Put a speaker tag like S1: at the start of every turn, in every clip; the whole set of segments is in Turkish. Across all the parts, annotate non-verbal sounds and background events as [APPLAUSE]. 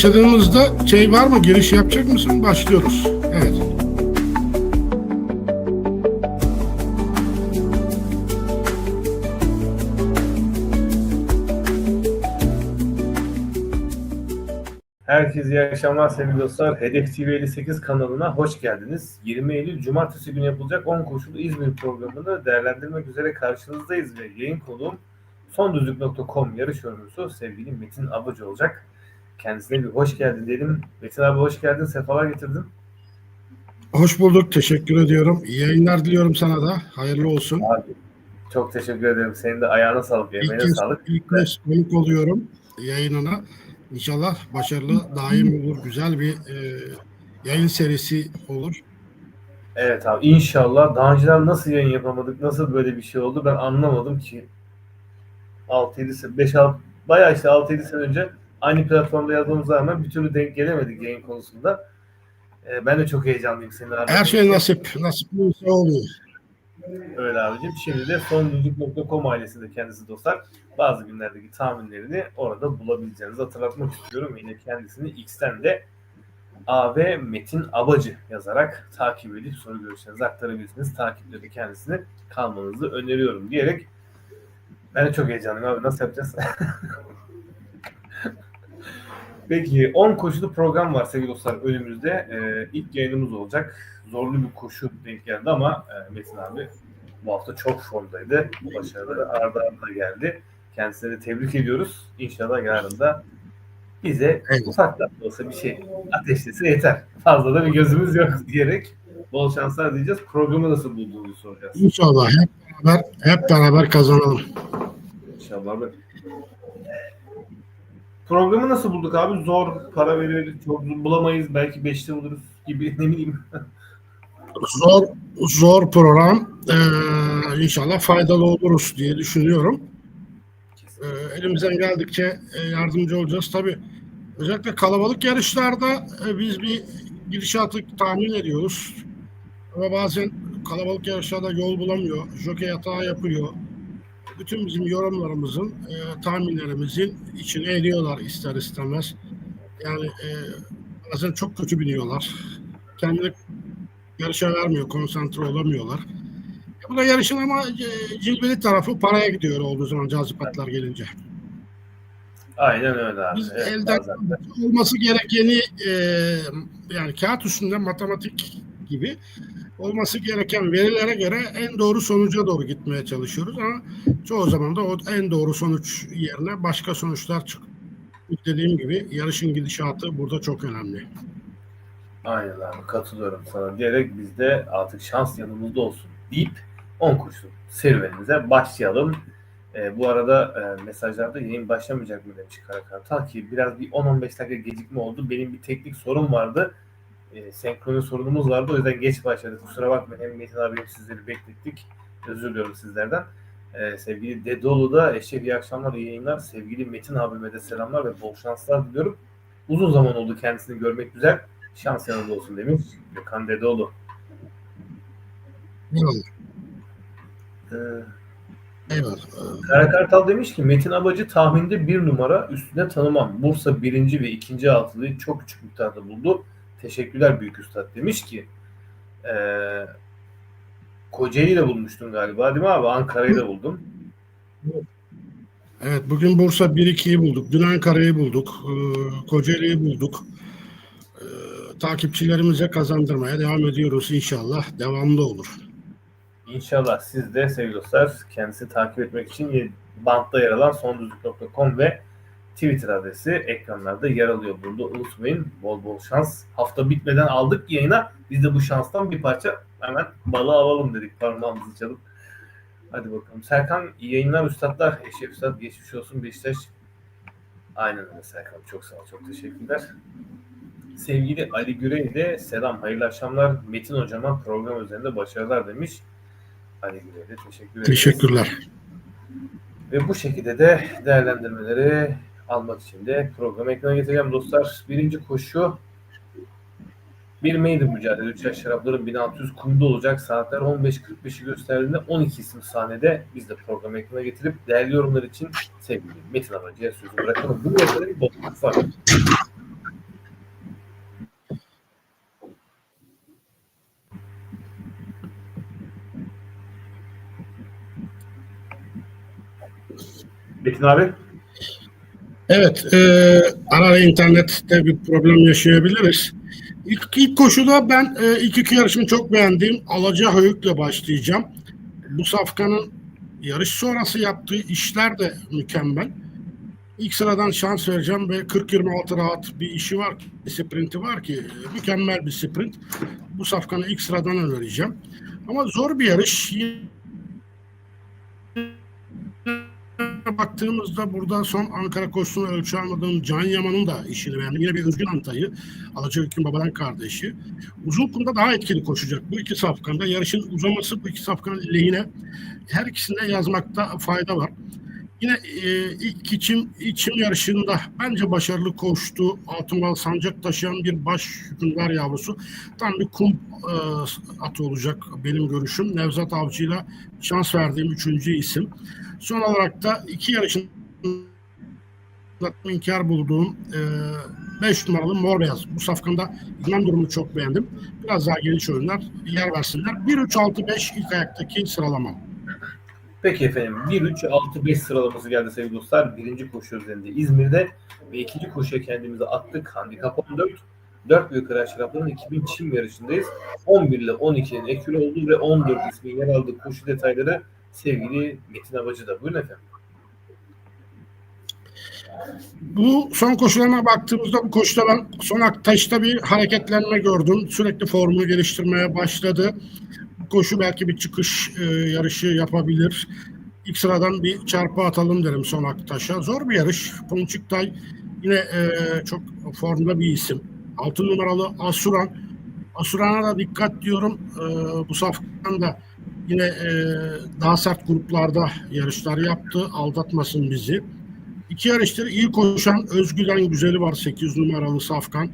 S1: başladığımızda şey var mı? Giriş yapacak mısın? Başlıyoruz. Evet.
S2: Herkese iyi akşamlar sevgili dostlar. Hedef TV 58 kanalına hoş geldiniz. 20 Eylül Cumartesi günü yapılacak 10 koşulu İzmir programını değerlendirmek üzere karşınızdayız ve yayın konuğum sondüzlük.com yarış yorumcusu sevgili Metin Abacı olacak. Kendisine bir hoş geldin diyelim. Metin abi hoş geldin, sefalar getirdin.
S1: Hoş bulduk. Teşekkür ediyorum. İyi yayınlar diliyorum sana da. Hayırlı olsun.
S2: Abi, çok teşekkür ederim. Senin de ayağına sağlık,
S1: İlk
S2: emeğine
S1: kez,
S2: sağlık.
S1: ilk kez konuk oluyorum yayınına. İnşallah başarılı, daim olur. Güzel bir e, yayın serisi olur.
S2: Evet abi inşallah. Daha önceden nasıl yayın yapamadık, nasıl böyle bir şey oldu ben anlamadım ki. 6-7 sene, 5-6, bayağı işte 6-7 sene önce aynı platformda yazdığımız rağmen bir türlü denk gelemedik yayın konusunda. Ee, ben de çok heyecanlıyım seninle. beraber.
S1: Her şey nasip. Nasip olursa oluyor.
S2: Öyle abicim. Şimdi de sondüzlük.com ailesinde kendisi dostlar. Bazı günlerdeki tahminlerini orada bulabileceğinizi hatırlatmak istiyorum. Yine kendisini X'ten de AV Metin Abacı yazarak takip edip soru görüşlerinizi aktarabilirsiniz. Takipleri kendisini kalmanızı öneriyorum diyerek ben de çok heyecanlıyım abi. Nasıl yapacağız? [LAUGHS] Peki 10 koşulu program var sevgili dostlar önümüzde. Ee, ilk yayınımız olacak. Zorlu bir koşu denk geldi ama e, Metin abi bu hafta çok formdaydı. Başarıları arda arda geldi. Kendisine de tebrik ediyoruz. İnşallah yarın da bize
S1: Evet.
S2: ufak da olsa bir şey ateşlese yeter. Fazla da bir gözümüz yok diyerek bol şanslar diyeceğiz. Programı nasıl bulduğunu soracağız.
S1: İnşallah hep beraber, hep beraber kazanalım.
S2: İnşallah. Programı nasıl bulduk abi? Zor, para veriyoruz, çok bulamayız. Belki beşte buluruz gibi ne bileyim.
S1: Zor zor program. Ee, inşallah faydalı oluruz diye düşünüyorum. Ee, elimizden geldikçe e, yardımcı olacağız. Tabii özellikle kalabalık yarışlarda e, biz bir gidişatı tahmin ediyoruz. Ama bazen kalabalık yarışlarda yol bulamıyor. Jokey hata yapıyor. Bütün bizim yorumlarımızın, e, tahminlerimizin içine ediyorlar ister istemez. Yani e, bazen çok kötü biniyorlar. Kendini yarışa vermiyor, konsantre olamıyorlar. Bu da yarışın ama e, cilveli tarafı paraya gidiyor olduğu zaman cazip atlar gelince.
S2: Aynen öyle abi.
S1: Biz
S2: Evet,
S1: elden olması gerekeni e, yani kağıt üstünde matematik gibi olması gereken verilere göre en doğru sonuca doğru gitmeye çalışıyoruz ama çoğu zaman da o en doğru sonuç yerine başka sonuçlar çıkıyor. Dediğim gibi yarışın gidişatı burada çok önemli.
S2: Aynen abi katılıyorum sana diyerek biz de artık şans yanımızda olsun deyip 10 koşu serüvenimize başlayalım. Ee, bu arada e, mesajlarda yayın başlamayacak mı demiş Karakartal ki biraz bir 10-15 dakika gecikme oldu. Benim bir teknik sorun vardı. E, senkroni sorunumuz vardı. O yüzden geç başladık. Kusura bakmayın. Hem Metin abi sizleri beklettik. Özür diliyorum sizlerden. Ee, sevgili Dedolu da Eşref iyi akşamlar, iyi yayınlar. Sevgili Metin abime de selamlar ve bol şanslar diliyorum. Uzun zaman oldu kendisini görmek güzel. Şans yanında olsun demiş Gökhan Dedeoğlu.
S1: Eyvallah.
S2: Ee,
S1: Eyvallah.
S2: Kara Kartal demiş ki Metin Abacı tahminde bir numara üstüne tanımam. Bursa birinci ve ikinci altılıyı çok küçük miktarda buldu. Teşekkürler büyük üstad demiş ki ee, Kocaeli'yi de bulmuştun galiba değil mi abi? Ankara'yı da buldum.
S1: Evet bugün Bursa 1-2'yi bulduk. Dün Ankara'yı bulduk. Ee, Kocaeli'yi bulduk. Ee, takipçilerimize kazandırmaya devam ediyoruz inşallah. Devamlı olur.
S2: İnşallah siz de sevgili dostlar kendisi takip etmek için bantta yer alan sondüzlük.com ve Twitter adresi ekranlarda yer alıyor burada. Unutmayın bol bol şans. Hafta bitmeden aldık yayına. Biz de bu şanstan bir parça hemen balı alalım dedik parmağımızı çalıp. Hadi bakalım. Serkan iyi yayınlar üstadlar. Eşref Üstad geçmiş olsun Beşiktaş. Aynen öyle Serkan. Çok sağ ol. Çok teşekkürler. Sevgili Ali Gürey de selam. Hayırlı akşamlar. Metin hocama program üzerinde başarılar demiş. Ali Gürey'e de teşekkür ederiz.
S1: Teşekkürler.
S2: Ve bu şekilde de değerlendirmeleri almak için de programı ekrana getireceğim dostlar. Birinci koşu bir maiden mücadele 3 yaş şarapların 1600 kumda olacak. Saatler 15.45'i gösterdiğinde 12 isim sahnede biz de programı ekrana getirip değerli yorumlar için sevgili Metin Amacı'ya sözü bırakalım. Bu noktada bir bozukluk var. Metin abi.
S1: Evet, e, ara ara internette bir problem yaşayabiliriz. İlk, ilk koşuda ben e, ilk iki yarışımı çok beğendiğim Alaca Höyük'le başlayacağım. Bu safkanın yarış sonrası yaptığı işler de mükemmel. İlk sıradan şans vereceğim ve 40-26 rahat bir işi var, bir sprinti var ki e, mükemmel bir sprint. Bu safkanı ilk sıradan önereceğim. Ama zor bir yarış. Baktığımızda burada son Ankara koşusunu ölçü almadığım Can Yaman'ın da işini beğendim. Yine bir Özgün Antay'ı, Alacaköy'ün babadan kardeşi. Uzun kumda daha etkili koşacak. Bu iki safkanda yarışın uzaması bu iki safkanın lehine her ikisinde yazmakta fayda var. Yine e, ilk içim, içim yarışında bence başarılı koştu. Altınbal sancak taşıyan bir baş hükümdar yavrusu. Tam bir kum e, atı olacak benim görüşüm. Nevzat Avcı'yla şans verdiğim üçüncü isim. Son olarak da iki yarışın inkar bulduğum 5 numaralı Mor Beyaz. Bu safkanda idman durumu çok beğendim. Biraz daha geniş oyunlar yer versinler. 1-3-6-5 ilk ayaktaki sıralamam.
S2: Peki efendim 1-3-6-5 sıralaması geldi sevgili dostlar. Birinci koşu üzerinde İzmir'de ve ikinci koşuya kendimizi attık. Handikap 14. 4 büyük şarapların 2000 çim yarışındayız. 11 ile 12'nin ekülü olduğu ve 14 ismin yer aldığı koşu detayları sevgili Metin Abacı da. Buyurun efendim.
S1: Bu son koşularına baktığımızda bu koşuda ben son aktaşta bir hareketlenme gördüm. Sürekli formunu geliştirmeye başladı. Koşu belki bir çıkış e, yarışı yapabilir. İlk sıradan bir çarpı atalım derim son aktaşa. Zor bir yarış. Ponçiktay yine e, çok formda bir isim. 6 numaralı Asuran. Asuran'a da dikkat diyorum. E, bu safkan da yine e, daha sert gruplarda yarışlar yaptı. Aldatmasın bizi. İki yarıştır iyi koşan Özgülen Güzeli var 8 numaralı Safkan.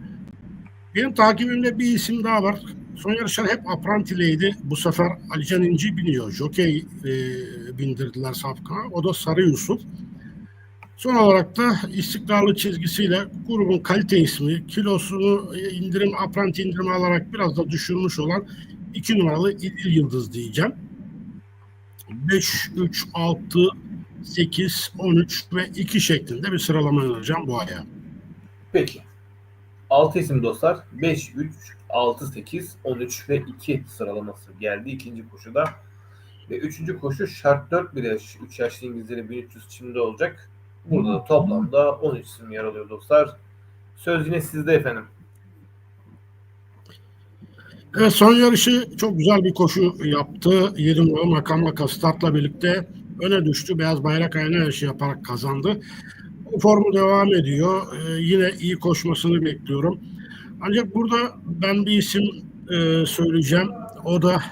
S1: Benim takibimde bir isim daha var. Son yarışlar hep Apranti'leydi. Bu sefer Alican İnci biniyor. Jokey e, bindirdiler Safkan'a. O da Sarı Yusuf. Son olarak da istikrarlı çizgisiyle grubun kalite ismi, kilosunu e, indirim, Apranti indirimi alarak biraz da düşürmüş olan 2 numaralı İdil Yıldız diyeceğim. 5, 3, 6, 8, 13 ve 2 şeklinde bir sıralama önereceğim bu aya.
S2: Peki. 6 isim dostlar. 5, 3, 6, 8, 13 ve 2 sıralaması geldi ikinci koşuda. Ve üçüncü koşu şart 4 bir yaş. 3 yaşlı İngilizlerin 1300 çimde olacak. Burada da toplamda 13 isim yer alıyor dostlar. Söz yine sizde efendim.
S1: Evet son yarışı çok güzel bir koşu yaptı. 7 numaralı Makam Maka startla birlikte öne düştü. Beyaz bayrak ayna yarışı yaparak kazandı. Bu formu devam ediyor. Ee, yine iyi koşmasını bekliyorum. Ancak burada ben bir isim e, söyleyeceğim. O da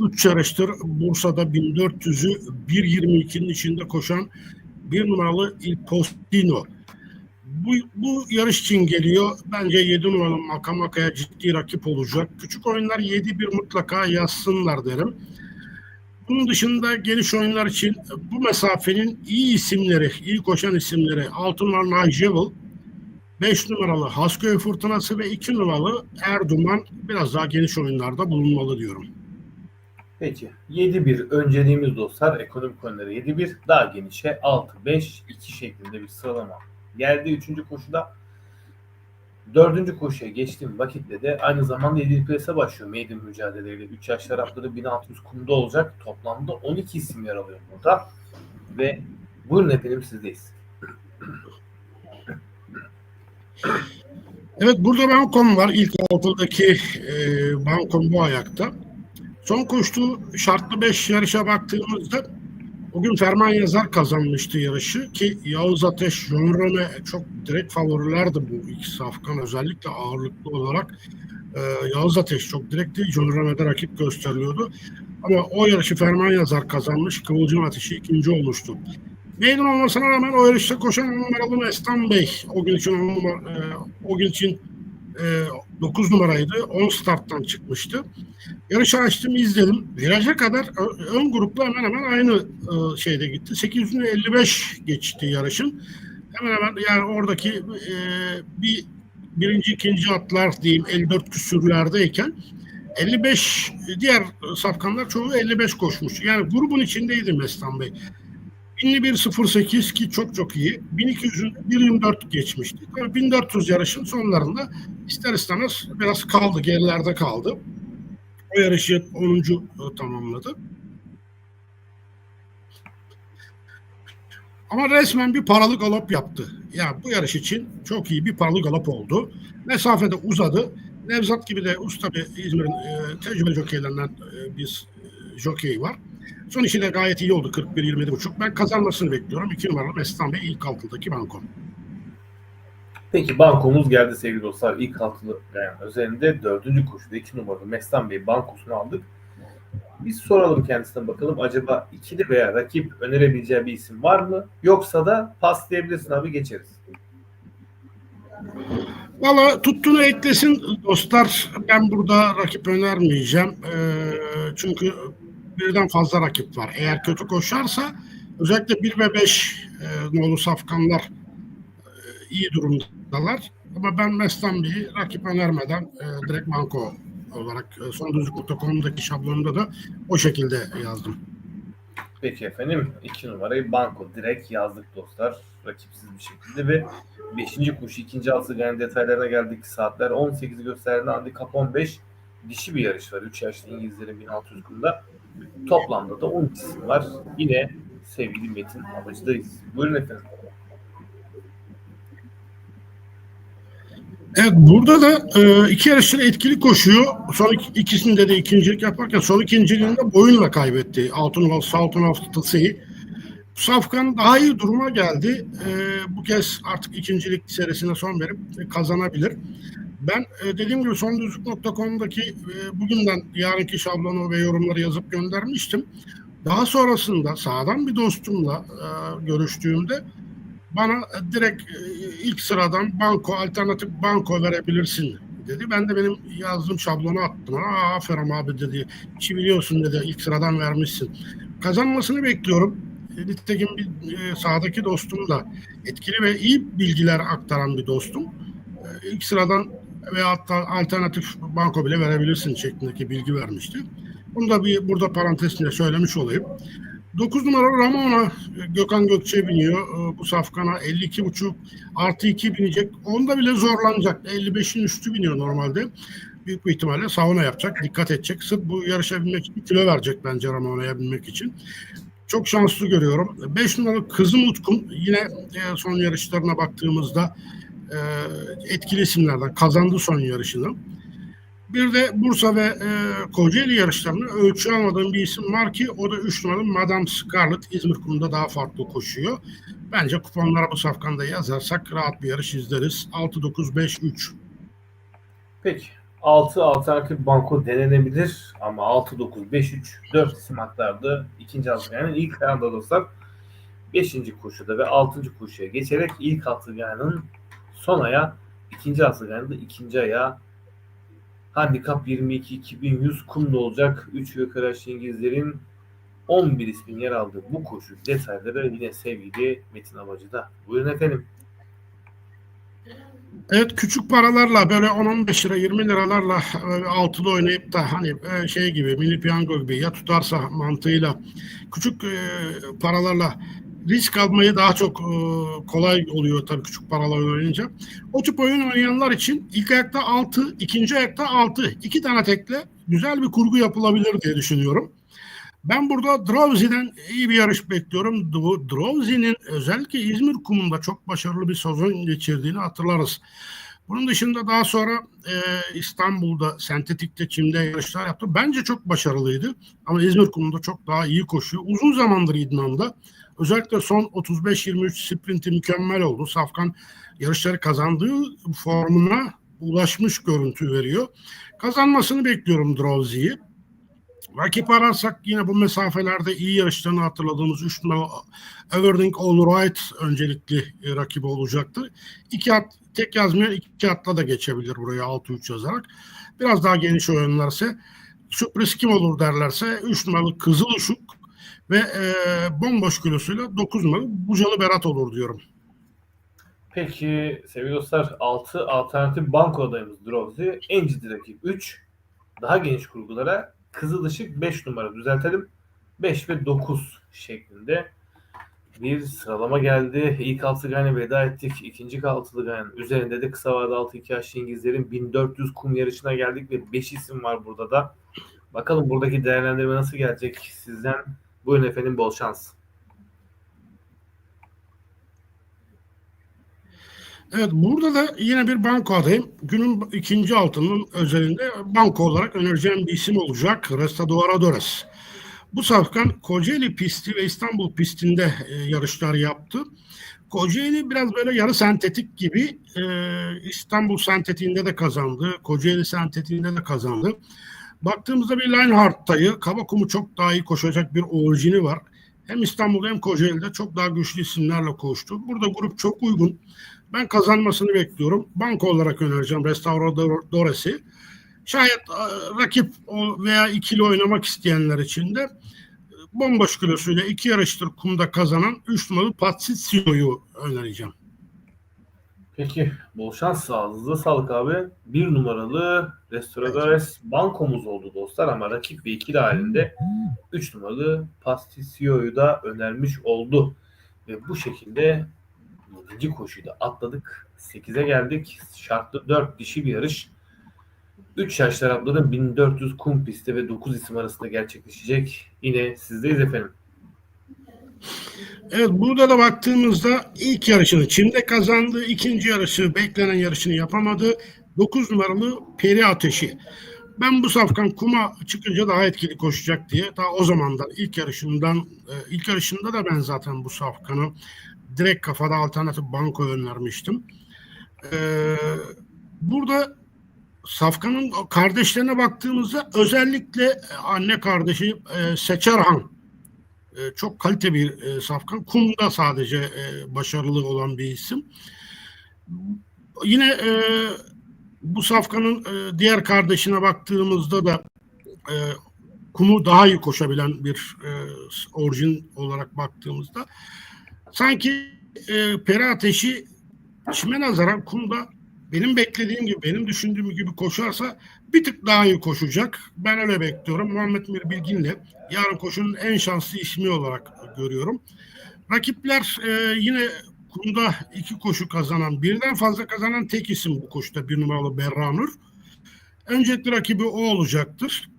S1: 3 yarıştır Bursa'da 1400'ü 1.22'nin içinde koşan bir numaralı Il Postino. Bu, bu yarış için geliyor. Bence 7 numaralı Makamaka'ya ciddi rakip olacak. Küçük oyunlar 7-1 mutlaka yazsınlar derim. Bunun dışında geniş oyunlar için bu mesafenin iyi isimleri, iyi koşan isimleri 6 numaralı Najevil, 5 numaralı Hasköy Fırtınası ve 2 numaralı Erduman biraz daha geniş oyunlarda bulunmalı diyorum.
S2: Peki. 7-1 önceliğimiz dostlar. Ekonomik oyunları 7-1. Daha genişe 6-5-2 şeklinde bir sıralama geldi. Üçüncü koşuda dördüncü koşuya geçtiğim vakitte de aynı zamanda 7. plase başlıyor maiden mücadeleyle. 3 yaş tarafları 1600 kumda olacak. Toplamda 12 isim yer alıyor burada. Ve buyurun efendim sizdeyiz.
S1: Evet burada Bankom var. İlk altıdaki e, Bankom bu ayakta. Son koştuğu şartlı 5 yarışa baktığımızda bugün Ferman Yazar kazanmıştı yarışı ki Yavuz Ateş, John Rome çok direkt favorilerdi bu iki safkan özellikle ağırlıklı olarak. E, Yavuz Ateş çok direktti. John Rome'de rakip gösteriliyordu. Ama o yarışı Ferman Yazar kazanmış. Kıvılcım Ateşi ikinci olmuştu. Meydan olmasına rağmen o yarışta koşan on numaralı Mestan Bey o gün için on e, o gün için e, 9 numaraydı. 10 starttan çıkmıştı. Yarışı açtım izledim. Viraja kadar ön grupla hemen hemen aynı e, şeyde gitti. 855 geçti yarışın. Hemen hemen yani oradaki e, bir birinci ikinci atlar diyeyim 54 küsürlerdeyken 55 diğer safkanlar çoğu 55 koşmuş. Yani grubun içindeydi Mestan Bey. Binli 1.08 ki çok çok iyi. 1200'ün 1.24 geçmişti. Tabii 1400 yarışın sonlarında ister istemez biraz kaldı, gerilerde kaldı. O yarışı 10. tamamladı. Ama resmen bir paralı galop yaptı. Yani bu yarış için çok iyi bir paralı galop oldu. Mesafede uzadı. Nevzat gibi de usta bir İzmir'in e, tecrübeli jokeylerinden e, bir e, jokey var. Son işi de gayet iyi oldu. 41-27,5. Ben kazanmasını bekliyorum. 2 numaralı Mestan Bey ilk altıdaki banko.
S2: Peki bankomuz geldi sevgili dostlar. İlk altılı yani üzerinde dördüncü koşuda iki numaralı Mestan Bey bankosunu aldık. Biz soralım kendisine bakalım acaba ikili veya rakip önerebileceği bir isim var mı? Yoksa da pas diyebilirsin abi geçeriz.
S1: Valla tuttuğunu eklesin dostlar. Ben burada rakip önermeyeceğim. Ee, çünkü birden fazla rakip var. Eğer kötü koşarsa özellikle 1 ve 5 e, nolu safkanlar e, iyi durumdalar. Ama ben Mestan Bey'i rakip önermeden e, direkt banko olarak e, sondüzlük.com'daki şablonumda da o şekilde yazdım.
S2: Peki efendim iki numarayı banko direkt yazdık dostlar. Rakipsiz bir şekilde ve 5. koşu ikinci altı yani detaylarına geldik. Saatler 18'i gösterdiğinde handikap 15 dişi bir yarış var. 3 yaşlı İngilizlerin 1600 kumda. Toplamda da 10 isim var. Yine sevgili Metin Abacı'dayız. Buyurun efendim.
S1: Evet burada da e, iki yarışçı etkili koşuyor. Son iki, ikisinde de ikincilik yaparken son ikinciliğinde boyunla kaybetti. Altınoluk, Saltunov Tısı. Safkan daha iyi duruma geldi. E, bu kez artık ikincilik serisine son verip e, kazanabilir. Ben e, dediğim gibi sondüzlük.com'daki e, bugünden yarınki şablonu ve yorumları yazıp göndermiştim. Daha sonrasında sağdan bir dostumla e, görüştüğümde bana e, direkt e, ilk sıradan banko, alternatif banko verebilirsin dedi. Ben de benim yazdığım şablonu attım. Aa, aferin abi dedi. İşi biliyorsun dedi. İlk sıradan vermişsin. Kazanmasını bekliyorum. Nitekim bir sağdaki dostum da etkili ve iyi bilgiler aktaran bir dostum. İlk sıradan veya hatta alternatif banko bile verebilirsin şeklindeki bilgi vermişti. Bunu da bir burada parantezine söylemiş olayım. 9 numara Ramona Gökhan Gökçe biniyor. Ee, Bu safkana 52,5 artı 2 binecek. Onda bile zorlanacak. 55'in üstü biniyor normalde. Büyük bir ihtimalle sauna yapacak. Dikkat edecek. Sırf bu yarışa binmek için kilo verecek bence Ramona'ya binmek için. Çok şanslı görüyorum. 5 numaralı Kızım Utkum yine e, son yarışlarına baktığımızda e, etkili isimlerden kazandı son yarışını. Bir de Bursa ve e, Kocaeli yarışlarında ölçü almadığım bir isim var ki o da 3 numaralı Madame Scarlett İzmir kumunda daha farklı koşuyor. Bence kuponlara bu safkanda yazarsak rahat bir yarış izleriz. 6-9-5-3.
S2: Peki. 6 alternatif banko denenebilir ama 6 9 5 3 4 isim aktardı. İkinci yani ilk ayağında dostlar 5. koşuda ve 6. koşuya geçerek ilk Atılgan'ın son aya ikinci Atılgan'da ikinci aya handikap 22 2100 kumda olacak. 3 ve Karaş İngilizlerin 11 ismin yer aldığı bu koşu detayları yine sevgili Metin Abacı'da. Buyurun efendim.
S1: Evet küçük paralarla böyle 10-15 lira 20 liralarla e, altılı oynayıp da hani e, şey gibi mini piyango gibi ya tutarsa mantığıyla küçük e, paralarla risk almayı daha çok e, kolay oluyor tabii küçük paralar oynayınca. O tip oyun oynayanlar için ilk ayakta 6, ikinci ayakta 6. iki tane tekle güzel bir kurgu yapılabilir diye düşünüyorum. Ben burada Drowsy'den iyi bir yarış bekliyorum. Drowsy'nin özellikle İzmir kumunda çok başarılı bir sezon geçirdiğini hatırlarız. Bunun dışında daha sonra e, İstanbul'da sentetikte çimde yarışlar yaptı. Bence çok başarılıydı. Ama İzmir kumunda çok daha iyi koşuyor. Uzun zamandır idmanda. Özellikle son 35-23 sprinti mükemmel oldu. Safkan yarışları kazandığı formuna ulaşmış görüntü veriyor. Kazanmasını bekliyorum Drowsy'yi. Rakip ararsak yine bu mesafelerde iyi yarışlarını hatırladığımız 3 numaralı Everything All Right öncelikli e, rakibi olacaktır. İki at tek yazmayan iki atla da geçebilir buraya 6-3 yazarak. Biraz daha geniş oynarsa sürpriz kim olur derlerse 3 numaralı Kızıl Işık ve e, bomboş kilosuyla 9 numaralı Bucalı Berat olur diyorum.
S2: Peki sevgili dostlar 6 alternatif banko adayımız Drowsy. En ciddi rakip 3. Daha geniş kurgulara Kızıl Işık 5 numara düzeltelim. 5 ve 9 şeklinde. bir sıralama geldi. İlk altı gane veda ettik. İkinci altılı gane üzerinde de kısa vade 6-2 yaşlı İngilizlerin 1400 kum yarışına geldik ve 5 isim var burada da. Bakalım buradaki değerlendirme nasıl gelecek sizden? Buyurun efendim bol şans.
S1: Evet burada da yine bir banko adayım. Günün ikinci altının özelinde banko olarak önereceğim bir isim olacak. Restadoradores. Bu safkan Kocaeli pisti ve İstanbul pistinde e, yarışlar yaptı. Kocaeli biraz böyle yarı sentetik gibi e, İstanbul sentetiğinde de kazandı. Kocaeli sentetiğinde de kazandı. Baktığımızda bir Linehart tayı, kaba kumu çok daha iyi koşacak bir orijini var. Hem İstanbul'da hem Kocaeli'de çok daha güçlü isimlerle koştu. Burada grup çok uygun. Ben kazanmasını bekliyorum. Banko olarak önereceğim Restauradoresi. Şayet e, rakip veya ikili oynamak isteyenler için de e, bomboş kilosuyla iki yarıştır kumda kazanan 3 numaralı Patsizio'yu önereceğim.
S2: Peki bol şans ağzınıza sağlık abi. Bir numaralı Restauradores bankomuz oldu dostlar ama rakip ve ikili halinde 3 numaralı Pasticio'yu da önermiş oldu. Ve bu şekilde 7. koşuyu da atladık. 8'e geldik. Şartlı 4 dişi bir yarış. 3 yaş tarafların 1400 kum pisti ve 9 isim arasında gerçekleşecek. Yine sizdeyiz efendim.
S1: Evet burada da baktığımızda ilk yarışını Çin'de kazandı. ikinci yarışı beklenen yarışını yapamadı. 9 numaralı Peri Ateşi. Ben bu safkan kuma çıkınca daha etkili koşacak diye daha o zamandan ilk yarışından e, ilk yarışında da ben zaten bu safkanı direkt kafada alternatif banko önermiştim. Ee, burada Safkan'ın kardeşlerine baktığımızda özellikle anne kardeşi e, Seçerhan e, çok kalite bir e, safkan. Kum'da sadece e, başarılı olan bir isim. Yine e, bu safkanın e, diğer kardeşine baktığımızda da e, kumu daha iyi koşabilen bir e, orijin olarak baktığımızda sanki e, peri ateşi çime nazaran kumda benim beklediğim gibi, benim düşündüğüm gibi koşarsa bir tık daha iyi koşacak. Ben öyle bekliyorum. Muhammed Mir Bilgin'le yarın koşunun en şanslı ismi olarak görüyorum. Rakipler e, yine kumda iki koşu kazanan, birden fazla kazanan tek isim bu koşuda bir numaralı Berranur. Öncelikli rakibi o olacaktır.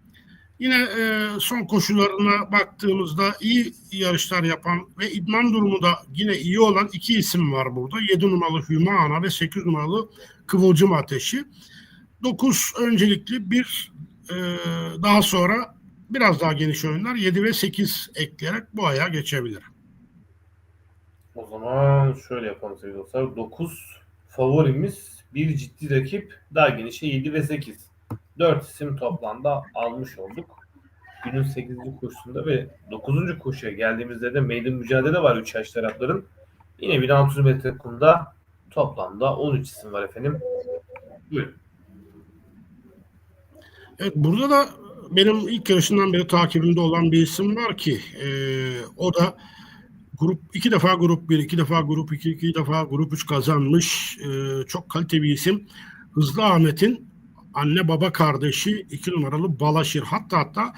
S1: Yine e, son koşularına baktığımızda iyi yarışlar yapan ve idman durumu da yine iyi olan iki isim var burada. 7 numaralı Hüma Ana ve 8 numaralı Kıvılcım Ateşi. 9 öncelikli bir e, daha sonra biraz daha geniş oyunlar 7 ve 8 ekleyerek bu aya geçebilir.
S2: O zaman şöyle yapalım sevgili dostlar. 9 favorimiz bir ciddi rakip daha genişe 7 ve 8. 4 isim toplamda almış olduk. Günün 8. koşusunda ve 9. koşuya geldiğimizde de meydan mücadele var 3 yaş tarafların. Yine 1600 metre kumda toplamda 13 isim var efendim. Buyurun.
S1: Evet burada da benim ilk yarışından beri takibimde olan bir isim var ki e, o da grup iki defa grup 1, iki defa grup 2, iki defa grup 3 kazanmış. E, çok kalite bir isim. Hızlı Ahmet'in anne baba kardeşi iki numaralı Balaşır. Hatta hatta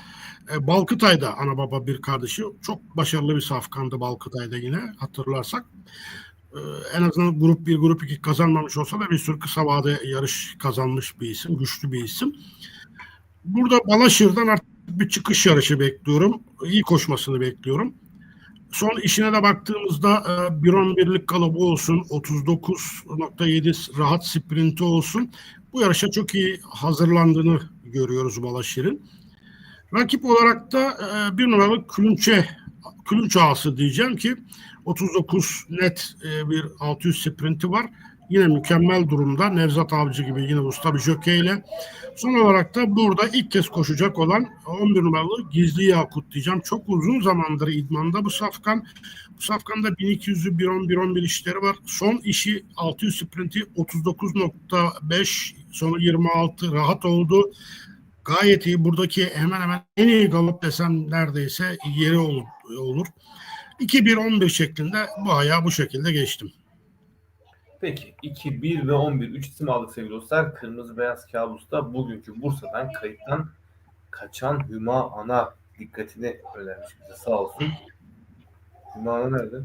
S1: e, Balkıtay'da ana baba bir kardeşi. Çok başarılı bir safkandı Balkıtay'da yine hatırlarsak. E, en azından grup 1, grup 2 kazanmamış olsa da bir sürü kısa vade yarış kazanmış bir isim. Güçlü bir isim. Burada Balaşır'dan artık bir çıkış yarışı bekliyorum. İyi koşmasını bekliyorum. Son işine de baktığımızda e, bir on birlik kalıbı olsun, 39.7 rahat sprinti olsun. Bu yarışa çok iyi hazırlandığını görüyoruz Balaşır'ın. Rakip olarak da e, bir numaralı Külünçe, Külünç ağası diyeceğim ki 39 net e, bir 600 sprinti var. Yine mükemmel durumda. Nevzat Avcı gibi yine usta bir jokeyle. Son olarak da burada ilk kez koşacak olan 11 numaralı Gizli Yakut diyeceğim. Çok uzun zamandır idmanda bu safkan. Bu safkanda 1200'ü 1.10 1.11 işleri var. Son işi 600 sprinti 39.5 sonu 26 rahat oldu. Gayet iyi. Buradaki hemen hemen en iyi galop desem neredeyse yeri olur. olur. 2-1-11 şeklinde bu bu şekilde geçtim.
S2: Peki 2, 1 ve 11 3 isim aldık sevgili dostlar. Kırmızı beyaz kabusta bugünkü Bursa'dan kayıttan kaçan Hüma Ana dikkatini önermiş bize sağ olsun. Hüma Ana nerede?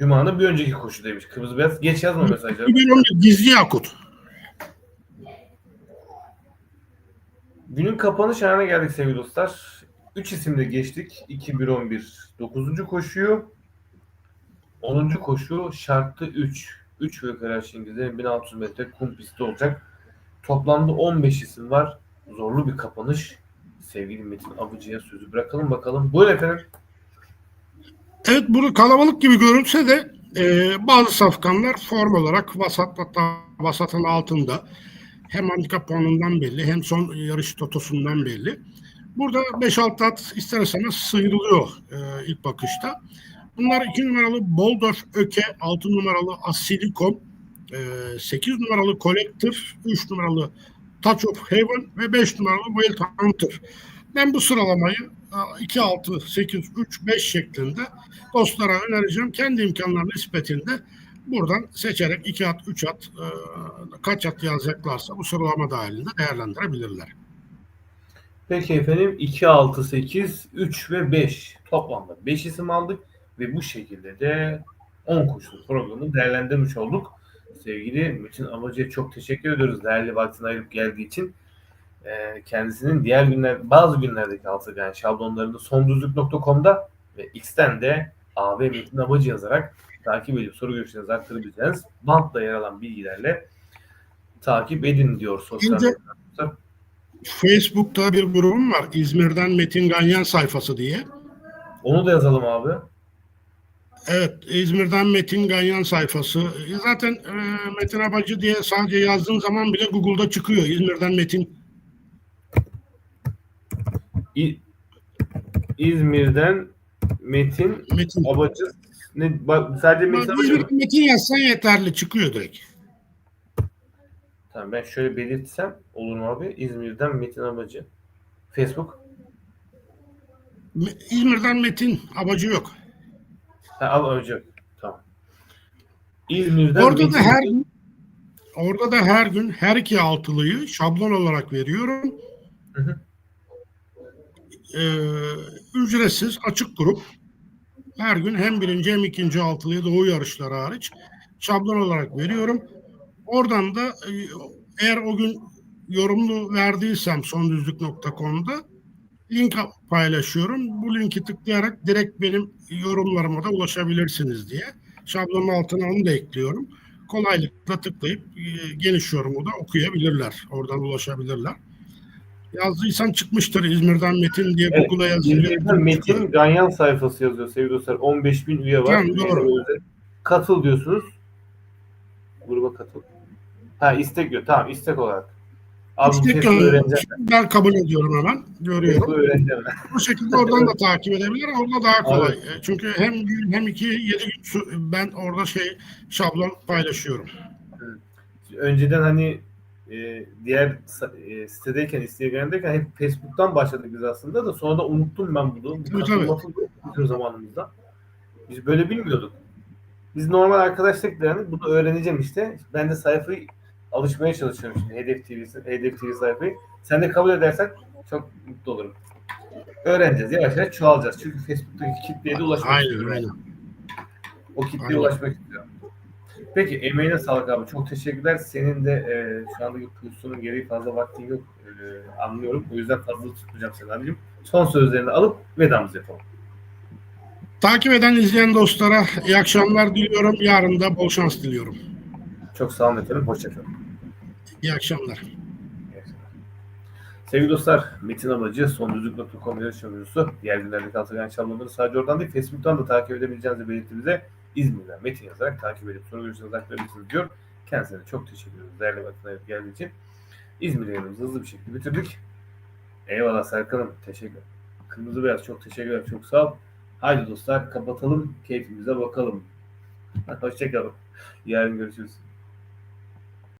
S2: Hüma Ana bir önceki koşu demiş. Kırmızı beyaz geç yazma mesajları.
S1: Gizli Yakut.
S2: Günün kapanış anına geldik sevgili dostlar. 3 isimle geçtik. 2-1-11 9. koşuyu. 10. koşu şartlı 3. 3 ve Karaş İngiliz'de 1600 metre kum pisti olacak. Toplamda 15 isim var. Zorlu bir kapanış. Sevgili Metin Abıcı'ya sözü bırakalım bakalım. Buyurun efendim.
S1: Evet bunu kalabalık gibi görünse de e, bazı safkanlar form olarak vasat hatta vasatın altında. Hem handikap puanından belli hem son yarış totosundan belli. Burada 5-6 at ister istemez sıyrılıyor e, ilk bakışta. Bunlar 2 numaralı Boldorf Öke, 6 numaralı Asilikom, e, 8 numaralı Collector, 3 numaralı Touch of Heaven ve 5 numaralı Wild Hunter. Ben bu sıralamayı e, 2, 6, 8, 3, 5 şeklinde dostlara önereceğim. Kendi imkanları nispetinde buradan seçerek 2 at, 3 at, e, kaç at yazacaklarsa bu sıralama dahilinde değerlendirebilirler.
S2: Peki efendim 2, 6, 8, 3 ve 5 toplamda 5 isim aldık ve bu şekilde de 10 koşulu programı değerlendirmiş olduk. Sevgili Metin Amacı'ya çok teşekkür ediyoruz değerli vaktini ayırıp geldiği için. Ee, kendisinin diğer günler bazı günlerdeki altı yani şablonlarını sondüzlük.com'da ve X'ten de AB Metin Amacı yazarak takip edip soru görüşlerinizi aktarabileceğiniz bantla yer alan bilgilerle takip edin diyor sosyal
S1: Önce-
S2: medya.
S1: Facebook'ta bir grubum var. İzmir'den Metin Ganyan sayfası diye.
S2: Onu da yazalım abi.
S1: Evet, İzmir'den Metin Ganyan sayfası. E, Zaten e, Metin Abacı diye sadece yazdığın zaman bile Google'da çıkıyor. İzmir'den Metin.
S2: İ- İzmir'den Metin
S1: Metin.
S2: Abacı ne bak sadece Metin Abacı mı?
S1: İzmir'den Metin yazsan yeterli çıkıyor direkt.
S2: Tamam ben şöyle belirtsem olur mu abi? İzmir'den Metin Abacı. Facebook.
S1: Me- İzmir'den Metin Abacı yok.
S2: Ha Abacı. Tamam. İzmir'den
S1: Orada da her gün orada da her gün her iki altılıyı şablon olarak veriyorum.
S2: Hı hı.
S1: Ee, ücretsiz açık grup. Her gün hem birinci hem ikinci altılıyı doğu yarışları hariç şablon olarak veriyorum. Oradan da e, eğer o gün yorumlu verdiysem sondüzlük.com'da link paylaşıyorum. Bu linki tıklayarak direkt benim yorumlarıma da ulaşabilirsiniz diye. Şablonun altına onu da ekliyorum. Kolaylıkla tıklayıp e, geniş yorumu da okuyabilirler. Oradan ulaşabilirler. Yazdıysan çıkmıştır İzmir'den Metin diye
S2: Evet,
S1: Google'a yazınca.
S2: İzmir'den Metin Ganyan sayfası yazıyor sevgili dostlar. 15 bin üye var.
S1: Tamam, doğru.
S2: Katıl diyorsunuz. Gruba katıl. Ha istek diyor. Tamam istek olarak. Abi öğreneceğim.
S1: Ben kabul ediyorum hemen. Görüyorum. Bu şekilde oradan da takip edebilir. Orada daha kolay.
S2: Evet.
S1: Çünkü hem gün hem iki yedi gün ben orada şey şablon paylaşıyorum.
S2: önceden hani e, diğer e, sitedeyken, Instagram'dayken hep Facebook'tan başladık biz aslında da sonra da unuttum ben bunu. Bu
S1: Tabii,
S2: yok bizim zamanımızda. Biz böyle bilmiyorduk. Biz normal arkadaşlık yani bunu öğreneceğim işte. Ben de sayfayı alışmaya çalışıyorum şimdi Hedef TV'si, Hedef TV sayfayı. Sen de kabul edersen çok mutlu olurum. Öğreneceğiz. Yavaş yavaş çoğalacağız. Çünkü Facebook'taki kitleye de ulaşmak
S1: Aynen
S2: istiyorum.
S1: aynen.
S2: O kitleye
S1: Aynen.
S2: ulaşmak istiyorum. Peki emeğine sağlık abi. Çok teşekkürler. Senin de e, şu andaki pozisyonun gereği fazla vaktin yok. E, anlıyorum. O yüzden fazla tutmayacağım seni abicim. Son sözlerini alıp vedamızı yapalım.
S1: Takip eden izleyen dostlara iyi akşamlar diliyorum. Yarın da bol şans diliyorum.
S2: Çok sağ olun efendim. Hoşçakalın.
S1: İyi akşamlar.
S2: Sevgili dostlar, Metin Amacı, sondüzlük.com yarış oyuncusu. Diğer günlerdeki Altıgen Şablonları sadece oradan değil, Facebook'tan da takip edebileceğinizi belirttiğimizde İzmir'den Metin yazarak takip edip soru görüşlerinizi aktarabilirsiniz diyor. Kendisine çok teşekkür ediyoruz. Değerli vakit ayırıp geldiği için. İzmir yayınımızı hızlı bir şekilde bitirdik. Eyvallah Serkan'ım. Teşekkür Kırmızı Beyaz çok teşekkürler. Çok sağ ol. Haydi dostlar kapatalım. Keyfimize bakalım. [LAUGHS] Hoşçakalın. Yarın görüşürüz.